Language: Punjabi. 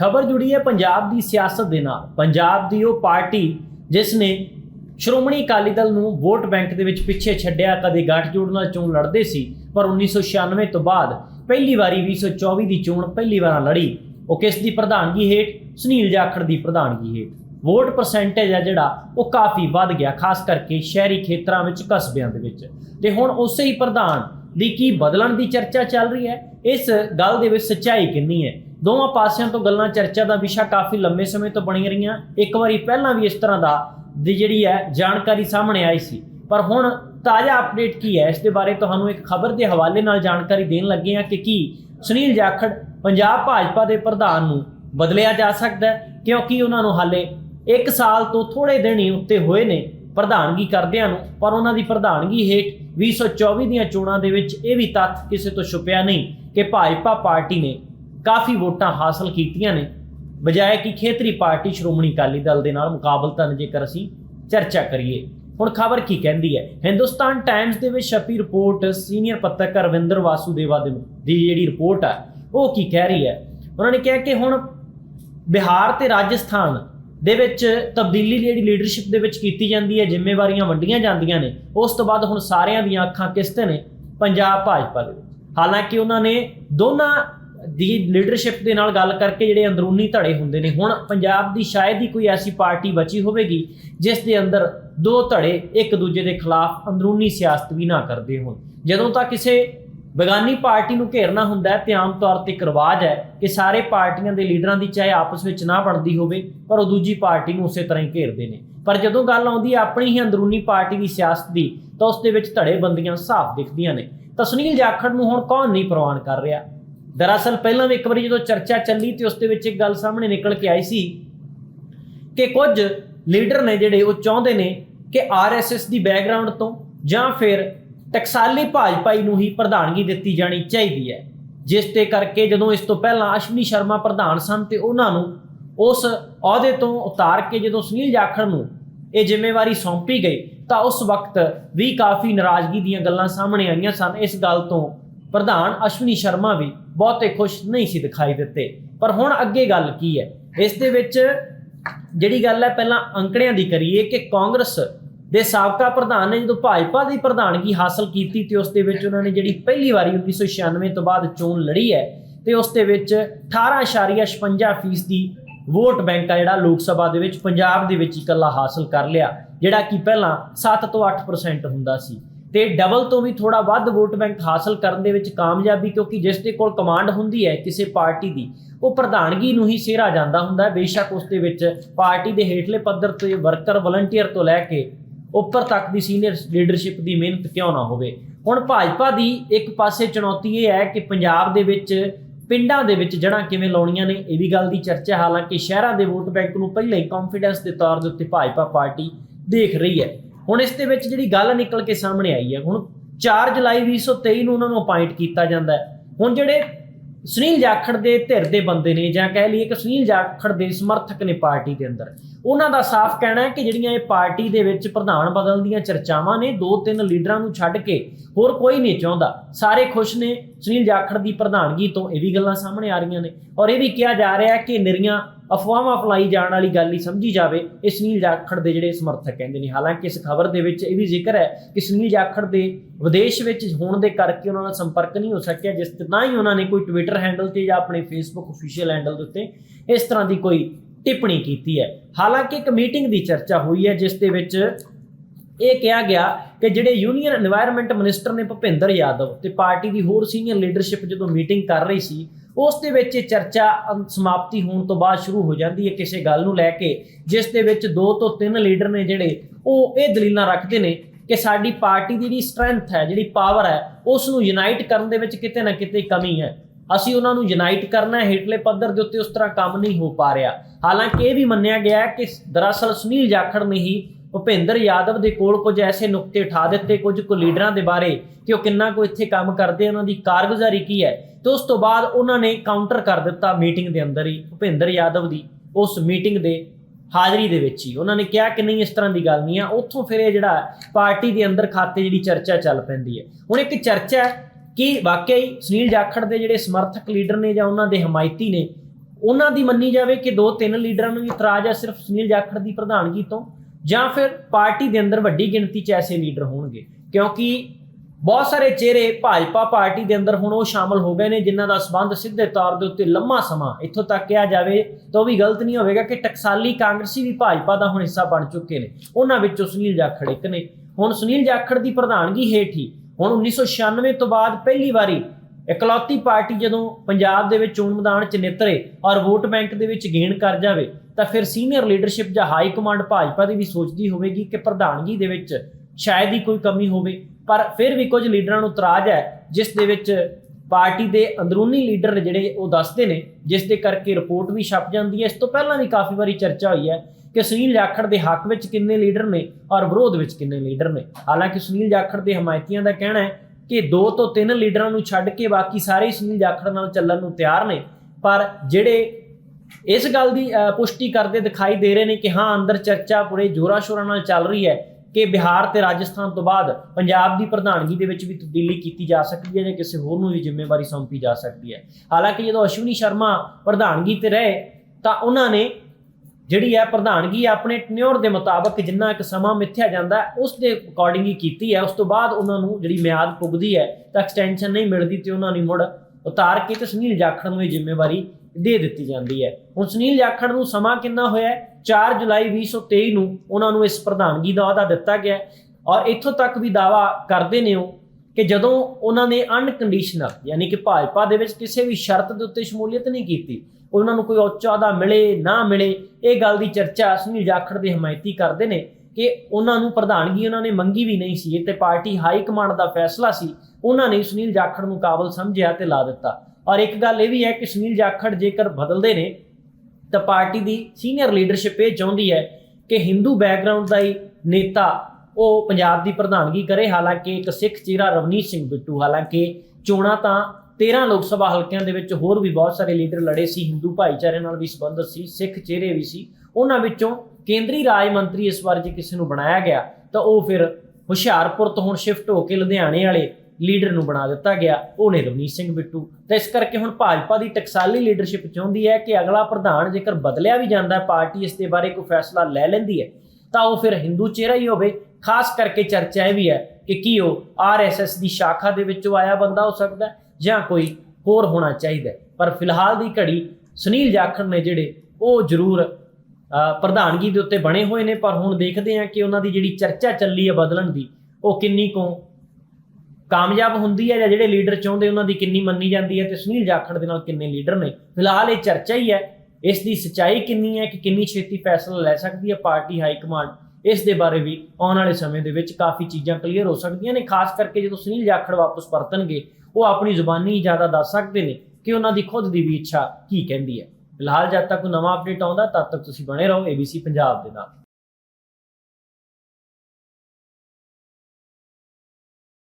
ਖਬਰ ਜੁੜੀ ਹੈ ਪੰਜਾਬ ਦੀ ਸਿਆਸਤ ਦੇ ਨਾਲ। ਪੰਜਾਬ ਦੀ ਉਹ ਪਾਰਟੀ ਜਿਸ ਨੇ ਸ਼੍ਰੋਮਣੀ ਅਕਾਲੀ ਦਲ ਨੂੰ ਵੋਟ ਬੈਂਕ ਦੇ ਵਿੱਚ ਪਿੱਛੇ ਛੱਡਿਆ, ਕਦੇ ਗੱਠਜੋੜ ਨਾਲ ਚੋਣ ਲੜਦੇ ਸੀ, ਪਰ 1996 ਤੋਂ ਬਾਅਦ ਪਹਿਲੀ ਵਾਰੀ 2024 ਦੀ ਚੋਣ ਪਹਿਲੀ ਵਾਰ ਲੜੀ। ਉਹ ਕਿਸ ਦੀ ਪ੍ਰਧਾਨਗੀ ਹੇਠ? ਸੁਨੀਲ ਜਾਖੜ ਦੀ ਪ੍ਰਧਾਨਗੀ ਹੇਠ। ਵੋਟ ਪਰਸੈਂਟੇਜ ਹੈ ਜਿਹੜਾ, ਉਹ ਕਾਫੀ ਵੱਧ ਗਿਆ, ਖਾਸ ਕਰਕੇ ਸ਼ਹਿਰੀ ਖੇਤਰਾਂ ਵਿੱਚ ਕਸਬਿਆਂ ਦੇ ਵਿੱਚ। ਤੇ ਹੁਣ ਉਸੇ ਹੀ ਪ੍ਰਧਾਨ ਦੀ ਕੀ ਬਦਲਣ ਦੀ ਚਰਚਾ ਚੱਲ ਰਹੀ ਹੈ? ਇਸ ਗੱਲ ਦੇ ਵਿੱਚ ਸੱਚਾਈ ਕਿੰਨੀ ਹੈ? ਦੋਵਾਂ ਪਾਸਿਆਂ ਤੋਂ ਗੱਲਾਂ ਚਰਚਾ ਦਾ ਵਿਸ਼ਾ ਕਾਫੀ ਲੰਮੇ ਸਮੇਂ ਤੋਂ ਬਣੀ ਰਹੀਆਂ। ਇੱਕ ਵਾਰੀ ਪਹਿਲਾਂ ਵੀ ਇਸ ਤਰ੍ਹਾਂ ਦਾ ਦੀ ਜਿਹੜੀ ਹੈ ਜਾਣਕਾਰੀ ਸਾਹਮਣੇ ਆਈ ਸੀ। ਪਰ ਹੁਣ ਤਾਜ਼ਾ ਅਪਡੇਟ ਕੀ ਹੈ? ਇਸ ਦੇ ਬਾਰੇ ਤੁਹਾਨੂੰ ਇੱਕ ਖਬਰ ਦੇ ਹਵਾਲੇ ਨਾਲ ਜਾਣਕਾਰੀ ਦੇਣ ਲੱਗੇ ਹਾਂ ਕਿ ਕੀ ਸੁਨੀਲ ਜਾਖੜ ਪੰਜਾਬ ਭਾਜਪਾ ਦੇ ਪ੍ਰਧਾਨ ਨੂੰ ਬਦਲਿਆ ਜਾ ਸਕਦਾ ਹੈ, ਕਿਉਂਕਿ ਉਹਨਾਂ ਨੂੰ ਹਾਲੇ 1 ਸਾਲ ਤੋਂ ਥੋੜੇ ਦਿਨ ਹੀ ਉੱਤੇ ਹੋਏ ਨੇ ਪ੍ਰਧਾਨਗੀ ਕਰਦਿਆਂ ਨੂੰ, ਪਰ ਉਹਨਾਂ ਦੀ ਪ੍ਰਧਾਨਗੀ ਹੇਠ 2024 ਦੀਆਂ ਚੋਣਾਂ ਦੇ ਵਿੱਚ ਇਹ ਵੀ ਤੱਥ ਕਿਸੇ ਤੋਂ ਛੁਪਿਆ ਨਹੀਂ ਕਿ ਭਾਜਪਾ ਪਾਰਟੀ ਨੇ ਕਾਫੀ ਵੋਟਾਂ ਹਾਸਲ ਕੀਤੀਆਂ ਨੇ। ਬਜਾਏ ਕਿ ਖੇਤਰੀ ਪਾਰਟੀ ਸ਼੍ਰੋਮਣੀ ਅਕਾਲੀ ਦਲ ਦੇ ਨਾਲ ਮੁਕਾਬਲਤਨ ਜੇਕਰ ਅਸੀਂ ਚਰਚਾ ਕਰੀਏ। ਹੁਣ ਖਬਰ ਕੀ ਕਹਿੰਦੀ ਹੈ? ਹਿੰਦੁਸਤਾਨ ਟਾਈਮਸ ਦੇ ਵਿੱਚ ਛਪੀ ਰਿਪੋਰਟ ਸੀਨੀਅਰ ਪੱਤਰਕਾਰ ਰਵਿੰਦਰ ਵਾਸੂਦੇਵਾ ਦੇ ਦੀ ਜਿਹੜੀ ਰਿਪੋਰਟ ਆ, ਉਹ ਕੀ ਕਹਿ ਰਹੀ ਹੈ? ਉਹਨਾਂ ਨੇ ਕਿਹਾ ਕਿ ਹੁਣ ਬਿਹਾਰ ਤੇ ਰਾਜਸਥਾਨ ਦੇ ਵਿੱਚ ਤਬਦੀਲੀ ਜਿਹੜੀ ਲੀਡਰਸ਼ਿਪ ਦੇ ਵਿੱਚ ਕੀਤੀ ਜਾਂਦੀ ਹੈ, ਜ਼ਿੰਮੇਵਾਰੀਆਂ ਵੰਡੀਆਂ ਜਾਂਦੀਆਂ ਨੇ। ਉਸ ਤੋਂ ਬਾਅਦ ਹੁਣ ਸਾਰਿਆਂ ਦੀਆਂ ਅੱਖਾਂ ਕਿਸ ਤੇ ਨੇ? ਪੰਜਾਬ, ਭਾਜਪਾ ਦੇ ਹਾਲਾਂਕਿ ਉਹਨਾਂ ਨੇ ਦੋਨਾਂ ਦੀ ਲੀਡਰਸ਼ਿਪ ਦੇ ਨਾਲ ਗੱਲ ਕਰਕੇ ਜਿਹੜੇ ਅੰਦਰੂਨੀ ਧੜੇ ਹੁੰਦੇ ਨੇ, ਹੁਣ ਪੰਜਾਬ ਦੀ ਸ਼ਾਇਦ ਹੀ ਕੋਈ ਐਸੀ ਪਾਰਟੀ ਬਚੀ ਹੋਵੇਗੀ, ਜਿਸ ਦੇ ਅੰਦਰ ਦੋ ਧੜੇ ਇੱਕ ਦੂਜੇ ਦੇ ਖਿਲਾਫ ਅੰਦਰੂਨੀ ਸਿਆਸਤ ਵੀ ਨਾ ਕਰਦੇ ਹੋਣ। ਜਦੋਂ ਤਾਂ ਕਿਸੇ ਬਗਾਨੀ ਪਾਰਟੀ ਨੂੰ ਘੇਰਨਾ ਹੁੰਦਾ ਹੈ, ਤੇ ਆਮ ਤੌਰ ਤੇ ਇੱਕ ਰਿਵਾਜ ਹੈ ਕਿ ਸਾਰੇ ਪਾਰਟੀਆਂ ਦੇ ਲੀਡਰਾਂ ਦੀ ਚਾਹੇ ਆਪਸ ਵਿੱਚ ਨਾ ਬਣਦੀ ਹੋਵੇ, ਪਰ ਉਹ ਦੂਜੀ ਪਾਰਟੀ ਨੂੰ ਉਸੇ ਤਰ੍ਹਾਂ ਹੀ ਘੇਰਦੇ ਨੇ। ਪਰ ਜਦੋਂ ਗੱਲ ਆਉਂਦੀ ਹੈ ਆਪਣੀ ਹੀ ਅੰਦਰੂਨੀ ਪਾਰਟੀ ਦੀ ਸਿਆਸਤ ਦੀ, ਤਾਂ ਉਸ ਦੇ ਵਿੱਚ ਧੜੇ ਬੰਦੀਆਂ ਸਾਫ਼ ਦਿਖਦੀਆਂ ਨੇ। ਤਾਂ ਸੁਨੀਲ ਜਾਖੜ ਨੂੰ ਹੁਣ ਕੌਣ ਨਹੀਂ ਪ੍ਰਵਾਨ ਕਰ ਰਿਹਾ? ਦਰਅਸਲ ਪਹਿਲਾਂ ਵੀ ਇੱਕ ਵਾਰੀ ਜਦੋਂ ਚਰਚਾ ਚੱਲੀ ਤੇ ਉਸ ਦੇ ਵਿੱਚ ਇੱਕ ਗੱਲ ਸਾਹਮਣੇ ਨਿਕਲ ਕੇ ਆਈ ਸੀ ਕਿ ਕੁਝ ਲੀਡਰ ਨੇ ਜਿਹੜੇ ਉਹ ਚਾਹੁੰਦੇ ਨੇ ਕਿ ਆਰਐਸਐਸ ਦੀ ਬੈਕਗ੍ਰਾਉਂਡ ਤੋਂ ਜਾਂ ਫਿਰ ਟਕਸਾਲੀ ਭਾਜਪਾਈ ਨੂੰ ਹੀ ਪ੍ਰਧਾਨਗੀ ਦਿੱਤੀ ਜਾਣੀ ਚਾਹੀਦੀ ਹੈ, ਜਿਸ ਤੇ ਕਰਕੇ ਜਦੋਂ ਇਸ ਤੋਂ ਪਹਿਲਾਂ ਅਸ਼ਵਨੀ ਸ਼ਰਮਾ ਪ੍ਰਧਾਨ ਸਨ ਤੇ ਉਹਨਾਂ ਨੂੰ ਉਸ ਅਹੁਦੇ ਤੋਂ ਉਤਾਰ ਕੇ ਜਦੋਂ ਸੁਨੀਲ ਜਾਖੜ ਨੂੰ ਇਹ ਜ਼ਿੰਮੇਵਾਰੀ ਸੌਂਪੀ ਗਈ ਤਾਂ ਉਸ ਵਕਤ ਵੀ ਕਾਫੀ ਨਾਰਾਜ਼ਗੀ ਦੀਆਂ ਗੱਲਾਂ ਸਾਹਮਣੇ ਆਈਆਂ ਸਨ। ਇਸ ਗੱਲ ਤੋਂ ਪ੍ਰਧਾਨ ਅਸ਼ਵਨੀ ਸ਼ਰਮਾ ਵੀ ਬਹੁਤੇ ਖੁਸ਼ ਨਹੀਂ ਸੀ ਦਿਖਾਈ ਦਿੱਤੇ। ਪਰ ਹੁਣ ਅੱਗੇ ਗੱਲ ਕੀ ਹੈ? ਇਸ ਦੇ ਵਿੱਚ ਜਿਹੜੀ ਗੱਲ ਹੈ, ਪਹਿਲਾਂ ਅੰਕੜਿਆਂ ਦੀ ਕਰੀਏ ਕਿ ਕਾਂਗਰਸ ਦੇ ਸਾਬਕਾ ਪ੍ਰਧਾਨ ਨੇ ਜਦੋਂ ਭਾਜਪਾ ਦੀ ਪ੍ਰਧਾਨਗੀ ਹਾਸਲ ਕੀਤੀ ਤੇ ਉਸ ਦੇ ਵਿੱਚ ਉਹਨਾਂ ਨੇ ਜਿਹੜੀ ਪਹਿਲੀ ਵਾਰੀ 1996 ਤੋਂ ਬਾਅਦ ਚੋਣ ਲੜੀ ਹੈ ਤੇ ਉਸ ਦੇ ਵਿੱਚ 18.56% ਦੀ ਵੋਟ ਬੈਂਕ ਆ ਜਿਹੜਾ ਲੋਕ ਸਭਾ ਦੇ ਵਿੱਚ, ਪੰਜਾਬ ਦੇ ਵਿੱਚ ਇਕੱਲਾ ਹਾਸਲ ਕਰ ਲਿਆ, ਜਿਹੜਾ ਕਿ ਪਹਿਲਾਂ 7 ਤੋਂ 8% ਹੁੰਦਾ ਸੀ। ਤੇ ਡਬਲ ਤੋਂ ਵੀ ਥੋੜਾ ਵੱਧ ਵੋਟ ਬੈਂਕ ਹਾਸਲ ਕਰਨ ਦੇ ਵਿੱਚ ਕਾਮਯਾਬੀ, ਕਿਉਂਕਿ ਜਿਸ ਦੇ ਕੋਲ ਕਮਾਂਡ ਹੁੰਦੀ ਹੈ ਕਿਸੇ ਪਾਰਟੀ ਦੀ, ਉਹ ਪ੍ਰਧਾਨਗੀ ਨੂੰ ਹੀ ਸਿਹਰਾ ਜਾਂਦਾ ਹੁੰਦਾ ਹੈ। ਬੇਸ਼ੱਕ ਉਸ ਦੇ ਵਿੱਚ ਪਾਰਟੀ ਦੇ ਹੇਠਲੇ ਪੱਧਰ ਤੇ ਵਰਕਰ ਵਲੰਟੀਅਰ ਤੋਂ ਲੈ ਕੇ ਉੱਪਰ ਤੱਕ ਦੀ ਸੀਨੀਅਰ ਲੀਡਰਸ਼ਿਪ ਦੀ ਮਿਹਨਤ ਕਿਉਂ ਨਾ ਹੋਵੇ। ਹੁਣ ਭਾਜਪਾ ਦੀ ਇੱਕ ਪਾਸੇ ਚੁਣੌਤੀ ਇਹ ਹੈ ਕਿ ਪੰਜਾਬ ਦੇ ਵਿੱਚ, ਪਿੰਡਾਂ ਦੇ ਵਿੱਚ ਜੜਾਂ ਕਿਵੇਂ ਲਾਉਣੀਆਂ ਨੇ, ਇਹ ਵੀ ਗੱਲ ਦੀ ਚਰਚਾ ਹਾਲਾਂਕਿ ਸ਼ਹਿਰਾਂ ਦੇ ਵੋਟ ਬੈਂਕ ਨੂੰ ਪਹਿਲਾਂ ਹੀ ਕੌਨਫੀਡੈਂਸ ਦੇ ਤੌਰ ਦੇ ਉੱਤੇ ਭਾਜਪਾ ਪਾਰਟੀ ਦੇਖ ਰਹੀ ਹੈ। ਹੁਣ ਇਸ ਦੇ ਵਿੱਚ ਜਿਹੜੀ ਗੱਲ ਨਿਕਲ ਕੇ ਸਾਹਮਣੇ ਆਈ ਹੈ, ਹੁਣ 4 ਜੁਲਾਈ 2023 ਨੂੰ ਉਹਨਾਂ ਨੂੰ ਅਪਾਇੰਟ ਕੀਤਾ ਜਾਂਦਾ ਹੈ। ਹੁਣ ਜਿਹੜੇ ਸੁਨੀਲ ਜਾਖੜ ਦੇ ਧਿਰ ਦੇ ਬੰਦੇ ਨੇ, ਜਾਂ ਕਹਿ ਲਈਏ ਕਿ ਸੁਨੀਲ ਜਾਖੜ ਦੇ ਸਮਰਥਕ ਨੇ ਪਾਰਟੀ ਦੇ ਅੰਦਰ, ਉਹਨਾਂ ਦਾ ਸਾਫ਼ ਕਹਿਣਾ ਹੈ ਕਿ ਜਿਹੜੀਆਂ ਇਹ ਪਾਰਟੀ ਦੇ ਵਿੱਚ ਪ੍ਰਧਾਨ ਬਦਲਣ ਦੀਆਂ ਚਰਚਾਵਾਂ ਨੇ, ਦੋ ਤਿੰਨ ਲੀਡਰਾਂ ਨੂੰ ਛੱਡ ਕੇ ਹੋਰ ਕੋਈ ਨਹੀਂ ਚਾਹੁੰਦਾ। ਸਾਰੇ ਖੁਸ਼ ਨੇ, ਸੁਨੀਲ ਜਾਖੜ ਦੀ ਪ੍ਰਧਾਨਗੀ ਤੋਂ ਇਹ ਵੀ ਗੱਲਾਂ ਸਾਹਮਣੇ ਆ ਰਹੀਆਂ ਨੇ। ਔਰ ਇਹ ਵੀ ਕਿਹਾ ਜਾ ਰਿਹਾ ਹੈ ਕਿ ਨਿਰੀਆਂ ਅਫਵਾਹਾਂ ਫਲਾਈ ਜਾਣ ਵਾਲੀ ਗੱਲ ਹੀ ਸਮਝੀ ਜਾਵੇ, ਇਹ ਸੁਨੀਲ ਜਾਖੜ ਦੇ ਜਿਹੜੇ ਸਮਰਥਕ ਕਹਿੰਦੇ ਨੇ। ਹਾਲਾਂਕਿ ਇਸ ਖਬਰ ਦੇ ਵਿੱਚ ਇਹ ਵੀ ਜ਼ਿਕਰ ਹੈ ਕਿ ਸੁਨੀਲ ਜਾਖੜ ਦੇ ਵਿਦੇਸ਼ ਵਿੱਚ ਹੋਣ ਦੇ ਕਰਕੇ ਉਹਨਾਂ ਨਾਲ ਸੰਪਰਕ ਨਹੀਂ ਹੋ ਸਕਿਆ, ਜਿਸ ਤਰ੍ਹਾਂ ਹੀ ਉਹਨਾਂ ਨੇ ਕੋਈ ਟਵਿੱਟਰ ਹੈਂਡਲ ਤੇ ਜਾਂ ਆਪਣੇ ਫੇਸਬੁੱਕ ਅਫੀਸ਼ੀਅਲ ਹੈਂਡਲ ਦੇ ਉੱਤੇ ਇਸ ਤਰ੍ਹਾਂ ਦੀ ਕੋਈ ਟਿੱਪਣੀ ਕੀਤੀ ਹੈ। ਹਾਲਾਂਕਿ ਇੱਕ ਮੀਟਿੰਗ ਦੀ ਚਰਚਾ ਹੋਈ ਹੈ, ਜਿਸ ਦੇ ਵਿੱਚ ਇਹ ਕਿਹਾ ਗਿਆ ਕਿ ਜਿਹੜੇ ਯੂਨੀਅਨ এনवायरमेंट ਮਿਨਿਸਟਰ ਨੇ ਭੁਪਿੰਦਰ ਯਾਦਵ ਤੇ ਪਾਰਟੀ ਦੀ ਹੋਰ ਸੀਨੀਅਰ ਲੀਡਰਸ਼ਿਪ ਜਦੋਂ ਮੀਟਿੰਗ ਕਰ ਰਹੀ ਸੀ ਉਸ ਦੇ ਵਿੱਚ ਇਹ ਚਰਚਾ ਸਮਾਪਤੀ ਹੋਣ ਤੋਂ ਬਾਅਦ ਸ਼ੁਰੂ ਹੋ ਜਾਂਦੀ ਹੈ ਕਿਸੇ ਗੱਲ ਨੂੰ ਲੈ ਕੇ, ਜਿਸ ਦੇ ਵਿੱਚ ਦੋ ਤੋਂ ਤਿੰਨ ਲੀਡਰ ਨੇ ਜਿਹੜੇ, ਉਹ ਇਹ ਦਲੀਲਾਂ ਰੱਖਦੇ ਨੇ ਕਿ ਸਾਡੀ ਪਾਰਟੀ ਦੀ ਜਿਹੜੀ ਸਟਰੈਂਥ ਹੈ, ਜਿਹੜੀ ਪਾਵਰ ਹੈ, ਉਸ ਨੂੰ ਯੂਨਾਈਟ ਕਰਨ ਦੇ ਵਿੱਚ ਕਿਤੇ ਨਾ ਕਿਤੇ ਕਮੀ ਹੈ। ਅਸੀਂ ਉਹਨਾਂ ਨੂੰ ਯੂਨਾਈਟ ਕਰਨਾ ਹੈ, ਹੇਠਲੇ ਪੱਧਰ ਦੇ ਉੱਤੇ ਉਸ ਤਰ੍ਹਾਂ ਕੰਮ ਨਹੀਂ ਹੋ ਪਾ ਰਿਹਾ। ਹਾਲਾਂਕਿ ਇਹ ਵੀ ਮੰਨਿਆ ਗਿਆ ਕਿ ਦਰਅਸਲ ਸੁਨੀਲ ਜਾਖੜ ਨੇ ਹੀ ਭੁਪਿੰਦਰ ਯਾਦਵ ਦੇ ਕੋਲ ਕੁਝ ਐਸੇ ਨੁਕਤੇ ਉਠਾ ਦਿੱਤੇ ਕੁਝ ਕੁ ਲੀਡਰਾਂ ਦੇ ਬਾਰੇ ਕਿ ਉਹ ਕਿੰਨਾ ਕੁ ਇੱਥੇ ਕੰਮ ਕਰਦੇ, ਉਹਨਾਂ ਦੀ ਕਾਰਗੁਜ਼ਾਰੀ ਕੀ ਹੈ? ਤੇ ਉਸ ਤੋਂ ਬਾਅਦ ਉਹਨਾਂ ਨੇ ਕਾਊਂਟਰ ਕਰ ਦਿੱਤਾ ਮੀਟਿੰਗ ਦੇ ਅੰਦਰ ਹੀ ਭੁਪਿੰਦਰ ਯਾਦਵ ਦੀ, ਉਸ ਮੀਟਿੰਗ ਦੇ ਹਾਜ਼ਰੀ ਦੇ ਵਿੱਚ ਹੀ। ਉਹਨਾਂ ਨੇ ਕਿਹਾ ਕਿ ਨਹੀਂ, ਇਸ ਤਰ੍ਹਾਂ ਦੀ ਗੱਲ ਨਹੀਂ ਆ। ਉੱਥੋਂ ਫਿਰ ਇਹ ਜਿਹੜਾ ਪਾਰਟੀ ਦੇ ਅੰਦਰ ਖਾਤੇ ਜਿਹੜੀ ਚਰਚਾ ਚੱਲ ਪੈਂਦੀ ਹੈ। ਹੁਣ ਇੱਕ ਚਰਚਾ ਹੈ ਕਿ ਵਾਕਈ ਸੁਨੀਲ ਜਾਖੜ ਦੇ ਜਿਹੜੇ ਸਮਰਥਕ ਲੀਡਰ ਨੇ ਜਾਂ ਉਹਨਾਂ ਦੇ ਹਮਾਇਤੀ ਨੇ, ਉਹਨਾਂ ਦੀ ਮੰਨੀ ਜਾਵੇ ਕਿ ਦੋ ਤਿੰਨ ਲੀਡਰਾਂ ਨੂੰ ਵੀ ਇਤਰਾਜ਼ ਹੈ ਸਿਰਫ ਸੁਨੀਲ ਜਾਖੜ ਦੀ ਪ੍ਰਧਾਨਗੀ ਤੋਂ? ਜਾਂ ਫਿਰ ਪਾਰਟੀ ਦੇ ਅੰਦਰ ਵੱਡੀ ਗਿਣਤੀ 'ਚ ਐਸੇ ਲੀਡਰ ਹੋਣਗੇ, ਕਿਉਂਕਿ ਬਹੁਤ ਸਾਰੇ ਚਿਹਰੇ ਭਾਜਪਾ ਪਾਰਟੀ ਦੇ ਅੰਦਰ ਹੁਣ ਉਹ ਸ਼ਾਮਲ ਹੋ ਗਏ ਨੇ, ਜਿਨ੍ਹਾਂ ਦਾ ਸਬੰਧ ਸਿੱਧੇ ਤੌਰ ਦੇ ਉੱਤੇ ਲੰਮਾ ਸਮਾਂ ਇੱਥੋਂ ਤੱਕ ਕਿਹਾ ਜਾਵੇ ਤਾਂ ਉਹ ਵੀ ਗਲਤ ਨਹੀਂ ਹੋਵੇਗਾ ਕਿ ਟਕਸਾਲੀ ਕਾਂਗਰਸੀ ਵੀ ਭਾਜਪਾ ਦਾ ਹੁਣ ਹਿੱਸਾ ਬਣ ਚੁੱਕੇ ਨੇ। ਉਹਨਾਂ ਵਿੱਚੋਂ ਸੁਨੀਲ ਜਾਖੜ ਇੱਕ ਨੇ। ਹੁਣ ਸੁਨੀਲ ਜਾਖੜ ਦੀ ਪ੍ਰਧਾਨਗੀ ਹੇਠ ਹੀ ਹੁਣ 1996 ਤੋਂ ਬਾਅਦ ਪਹਿਲੀ ਵਾਰੀ ਇਕਲੌਤੀ ਪਾਰਟੀ ਜਦੋਂ ਪੰਜਾਬ ਦੇ ਵਿੱਚ ਚੋਣ ਮੈਦਾਨ 'ਚ ਨਿਤਰੇ ਔਰ ਵੋਟ ਬੈਂਕ ਦੇ ਵਿੱਚ ਗੇਨ ਕਰ ਜਾਵੇ ਤਾਂ ਫਿਰ ਸੀਨੀਅਰ ਲੀਡਰਸ਼ਿਪ ਜਾਂ ਹਾਈ ਕਮਾਂਡ ਭਾਜਪਾ ਦੀ ਵੀ ਸੋਚਦੀ ਹੋਵੇਗੀ ਕਿ ਪ੍ਰਧਾਨਗੀ ਦੇ ਵਿੱਚ ਸ਼ਾਇਦ ਹੀ ਕੋਈ ਕਮੀ ਹੋਵੇ, ਪਰ ਫਿਰ ਵੀ ਕੁਝ ਲੀਡਰਾਂ ਨੂੰ ਇਤਰਾਜ਼ ਹੈ, ਜਿਸ ਦੇ ਵਿੱਚ ਪਾਰਟੀ ਦੇ ਅੰਦਰੂਨੀ ਲੀਡਰ ਜਿਹੜੇ ਉਹ ਦੱਸਦੇ ਨੇ, ਜਿਸ ਦੇ ਕਰਕੇ ਰਿਪੋਰਟ ਵੀ ਛਪ ਜਾਂਦੀ ਹੈ। ਇਸ ਤੋਂ ਪਹਿਲਾਂ ਵੀ ਕਾਫੀ ਵਾਰੀ ਚਰਚਾ ਹੋਈ ਹੈ ਕਿ ਸੁਨੀਲ ਜਾਖੜ ਦੇ ਹੱਕ ਵਿੱਚ ਕਿੰਨੇ ਲੀਡਰ ਨੇ ਔਰ ਵਿਰੋਧ ਵਿੱਚ ਕਿੰਨੇ ਲੀਡਰ ਨੇ। ਹਾਲਾਂਕਿ ਸੁਨੀਲ ਜਾਖੜ ਦੇ ਹਮਾਇਤੀਆਂ ਦਾ ਕਹਿਣਾ ਹੈ ਕਿ ਦੋ ਤੋਂ ਤਿੰਨ ਲੀਡਰਾਂ ਨੂੰ ਛੱਡ ਕੇ ਬਾਕੀ ਸਾਰੇ ਹੀ ਸੁਨੀਲ ਜਾਖੜ ਨਾਲ ਚੱਲਣ ਨੂੰ ਤਿਆਰ ਨੇ, ਪਰ ਜਿਹੜੇ ਇਸ ਗੱਲ ਦੀ ਅ, ਪੁਸ਼ਟੀ ਕਰਦੇ ਦਿਖਾਈ ਦੇ ਰਹੇ ਨੇ ਕਿ ਹਾਂ ਅੰਦਰ ਚਰਚਾ ਪੂਰੇ ਜੋਰਾਂ ਸ਼ੋਰਾਂ ਨਾਲ ਚੱਲ ਰਹੀ ਹੈ ਕਿ ਬਿਹਾਰ ਤੇ ਰਾਜਸਥਾਨ ਤੋਂ ਬਾਅਦ ਪੰਜਾਬ ਦੀ ਪ੍ਰਧਾਨਗੀ ਦੇ ਵਿੱਚ ਵੀ ਤਬਦੀਲੀ ਕੀਤੀ ਜਾ ਸਕਦੀ ਹੈ ਜਾਂ ਕਿਸੇ ਹੋਰ ਨੂੰ ਵੀ ਜ਼ਿੰਮੇਵਾਰੀ ਸੌਂਪੀ ਜਾ ਸਕਦੀ ਹੈ। ਹਾਲਾਂਕਿ ਜਦੋਂ ਅਸ਼ਵਨੀ ਸ਼ਰਮਾ ਪ੍ਰਧਾਨਗੀ ਤੇ ਰਹੇ ਤਾਂ ਉਹਨਾਂ ਨੇ ਜਿਹੜੀ ਹੈ ਪ੍ਰਧਾਨਗੀ ਆਪਣੇ ਟਨਿਓਰ ਦੇ ਮੁਤਾਬਕ ਜਿੰਨਾ ਇੱਕ ਸਮਾਂ ਮਿੱਥਿਆ ਜਾਂਦਾ ਉਸ ਦੇ ਅਕੋਰਡਿੰਗ ਹੀ ਕੀਤੀ ਹੈ। ਉਸ ਤੋਂ ਬਾਅਦ ਉਹਨਾਂ ਨੂੰ ਜਿਹੜੀ ਮਿਆਦ ਪੁੱਗਦੀ ਹੈ ਤਾਂ ਐਕਸਟੈਂਸ਼ਨ ਨਹੀਂ ਮਿਲਦੀ ਤੇ ਉਹਨਾਂ ਨੇ ਮੁੜ ਉਤਾਰ ਕੇ ਤੇ ਸੁਨੀਲ ਜਾਖੜ ਨੂੰ ਇਹ ਜ਼ਿੰਮੇਵਾਰੀ ਦੇ ਦਿੱਤੀ ਜਾਂਦੀ ਹੈ। ਹੁਣ ਸੁਨੀਲ ਜਾਖੜ ਨੂੰ ਸਮਾਂ ਕਿੰਨਾ ਹੋਇਆ ਹੈ? 4 ਜੁਲਾਈ 2023 ਨੂੰ ਉਹਨਾਂ ਨੂੰ ਇਸ ਪ੍ਰਧਾਨਗੀ ਦਾ ਅਹੁਦਾ ਦਿੱਤਾ ਗਿਆ ਔਰ ਇੱਥੋਂ ਤੱਕ ਵੀ ਦਾਵਾ ਕਰਦੇ ਨੇ ਉਹ ਕਿ ਜਦੋਂ ਉਹਨਾਂ ਨੇ ਅਨਕੰਡੀਸ਼ਨਲ ਯਾਨੀ ਕਿ ਭਾਜਪਾ ਦੇ ਵਿੱਚ ਕਿਸੇ ਵੀ ਸ਼ਰਤ ਦੇ ਉੱਤੇ ਸ਼ਮੂਲੀਅਤ ਨਹੀਂ ਕੀਤੀ, ਉਹਨਾਂ ਨੂੰ ਕੋਈ ਉੱਚ ਅਹੁਦਾ ਮਿਲੇ ਨਾ ਮਿਲੇ, ਇਹ ਗੱਲ ਦੀ ਚਰਚਾ ਸੁਨੀਲ ਜਾਖੜ ਦੇ ਹਮਾਇਤੀ ਕਰਦੇ ਨੇ ਕਿ ਉਹਨਾਂ ਨੂੰ ਪ੍ਰਧਾਨਗੀ ਉਹਨਾਂ ਨੇ ਮੰਗੀ ਵੀ ਨਹੀਂ ਸੀ, ਇਹ ਤੇ ਪਾਰਟੀ ਹਾਈ ਕਮਾਂਡ ਦਾ ਫੈਸਲਾ ਸੀ, ਉਹਨਾਂ ਨੇ ਸੁਨੀਲ ਜਾਖੜ ਨੂੰ ਕਾਬਲ ਸਮਝਿਆ ਤੇ ਲਾ ਦਿੱਤਾ। ਔਰ ਇੱਕ ਗੱਲ ਇਹ ਵੀ ਹੈ ਕਿ ਸੁਨੀਲ ਜਾਖੜ ਜੇਕਰ ਬਦਲਦੇ ਨੇ, ਤਾਂ ਪਾਰਟੀ ਦੀ ਸੀਨੀਅਰ ਲੀਡਰਸ਼ਿਪ ਇਹ ਚਾਹੁੰਦੀ ਹੈ ਕਿ ਹਿੰਦੂ ਬੈਕਗ੍ਰਾਉਂਡ ਦਾ ਹੀ ਨੇਤਾ ਉਹ ਪੰਜਾਬ ਦੀ ਪ੍ਰਧਾਨਗੀ ਕਰੇ। ਹਾਲਾਂਕਿ ਇੱਕ ਸਿੱਖ ਚਿਹਰਾ ਰਵਨੀਤ ਸਿੰਘ ਬਿੱਟੂ, ਹਾਲਾਂਕਿ ਚੋਣਾਂ ਤਾਂ 13 ਲੋਕ ਸਭਾ ਹਲਕਿਆਂ ਦੇ ਵਿੱਚ ਹੋਰ ਵੀ ਬਹੁਤ ਸਾਰੇ ਲੀਡਰ ਲੜੇ ਸੀ। ਹਿੰਦੂ ਭਾਈਚਾਰੇ ਨਾਲ ਵੀ ਸੰਬੰਧਿਤ ਸੀ, ਸਿੱਖ ਚਿਹਰੇ ਵੀ ਸੀ। ਉਹਨਾਂ ਵਿੱਚੋਂ ਕੇਂਦਰੀ ਰਾਜ ਮੰਤਰੀ ਇਸ ਵਾਰ ਜੇ ਕਿਸੇ ਨੂੰ ਬਣਾਇਆ ਗਿਆ, ਤਾਂ ਉਹ ਫਿਰ ਹੁਸ਼ਿਆਰਪੁਰ ਤੋਂ ਹੁਣ ਸ਼ਿਫਟ ਹੋ ਕੇ ਲੁਧਿਆਣੇ ਵਾਲੇ ਲੀਡਰ ਨੂੰ ਬਣਾ ਦਿੱਤਾ ਗਿਆ, ਉਹ ਨੇ ਰਵਨੀਤ ਸਿੰਘ ਬਿੱਟੂ। ਤਾਂ ਇਸ ਕਰਕੇ ਹੁਣ ਭਾਜਪਾ ਦੀ ਟਕਸਾਲੀ ਲੀਡਰਸ਼ਿਪ ਚਾਹੁੰਦੀ ਹੈ ਕਿ ਅਗਲਾ ਪ੍ਰਧਾਨ ਜੇਕਰ ਬਦਲਿਆ ਵੀ ਜਾਂਦਾ ਹੈ ਪਾਰਟੀ, ਇਸ ਦੇ ਬਾਰੇ ਕੋਈ ਫੈਸਲਾ ਲੈ ਲੈਂਦੀ ਹੈ, ਤਾਂ ਉਹ ਫਿਰ ਹਿੰਦੂ ਚਿਹਰਾ ਹੀ ਹੋਵੇ। ਖਾਸ ਕਰਕੇ ਚਰਚਾ ਇਹ ਵੀ ਹੈ ਕਿ ਕੀ ਉਹ ਆਰਐਸਐਸ ਦੀ ਸ਼ਾਖਾ ਦੇ ਵਿੱਚੋਂ ਆਇਆ ਬੰਦਾ ਹੋ ਸਕਦਾ ਜਾਂ ਕੋਈ ਹੋਰ ਹੋਣਾ ਚਾਹੀਦਾ ਪਰ ਫਿਲਹਾਲ ਦੀ ਘੜੀ ਸੁਨੀਲ ਜਾਖੜ ਨੇ ਜਿਹੜੇ ਉਹ ਜ਼ਰੂਰ ਪ੍ਰਧਾਨਗੀ ਦੇ ਉੱਤੇ ਬਣੇ ਹੋਏ ਨੇ, ਪਰ ਹੁਣ ਦੇਖਦੇ ਹਾਂ ਕਿ ਉਹਨਾਂ ਦੀ ਜਿਹੜੀ ਚਰਚਾ ਚੱਲੀ ਹੈ ਬਦਲਣ ਦੀ, ਉਹ ਕਿੰਨੀ ਕੁ ਕਾਮਯਾਬ ਹੁੰਦੀ ਹੈ ਜਾਂ ਜਿਹੜੇ ਲੀਡਰ ਚਾਹੁੰਦੇ ਉਹਨਾਂ ਦੀ ਕਿੰਨੀ ਮੰਨੀ ਜਾਂਦੀ ਹੈ ਤੇ ਸੁਨੀਲ ਜਾਖੜ ਦੇ ਨਾਲ ਕਿੰਨੇ ਲੀਡਰ ਨੇ? ਫਿਲਹਾਲ ਇਹ ਚਰਚਾ ਹੀ ਹੈ। ਇਸ ਦੀ ਸਚਾਈ ਕਿੰਨੀ ਹੈ ਕਿ ਕਿੰਨੀ ਛੇਤੀ ਫੈਸਲਾ ਲੈ ਸਕਦੀ ਹੈ ਪਾਰਟੀ ਹਾਈ ਕਮਾਂਡ? ਇਸ ਦੇ ਬਾਰੇ ਵੀ ਆਉਣ ਵਾਲੇ ਸਮੇਂ ਦੇ ਵਿੱਚ ਕਾਫੀ ਚੀਜ਼ਾਂ ਕਲੀਅਰ ਹੋ ਸਕਦੀਆਂ ਨੇ, ਖਾਸ ਕਰਕੇ ਜਦੋਂ ਸੁਨੀਲ ਜਾਖੜ ਵਾਪਸ ਪਰਤਣਗੇ, ਉਹ ਆਪਣੀ ਜ਼ੁਬਾਨੀ ਜ਼ਿਆਦਾ ਦੱਸ ਸਕਦੇ ਨੇ ਕਿ ਉਹਨਾਂ ਦੀ ਖੁਦ ਦੀ ਵੀ ਇੱਛਾ ਕੀ ਕਹਿੰਦੀ ਹੈ। ਫਿਲਹਾਲ ਜਦ ਤੱਕ ਕੋਈ ਨਵਾਂ ਅਪਡੇਟ ਆਉਂਦਾ, ਤਦ ਤੱਕ ਤੁਸੀਂ ਬਣੇ ਰਹੋ ABC ਪੰਜਾਬ ਦੇ ਨਾਲ।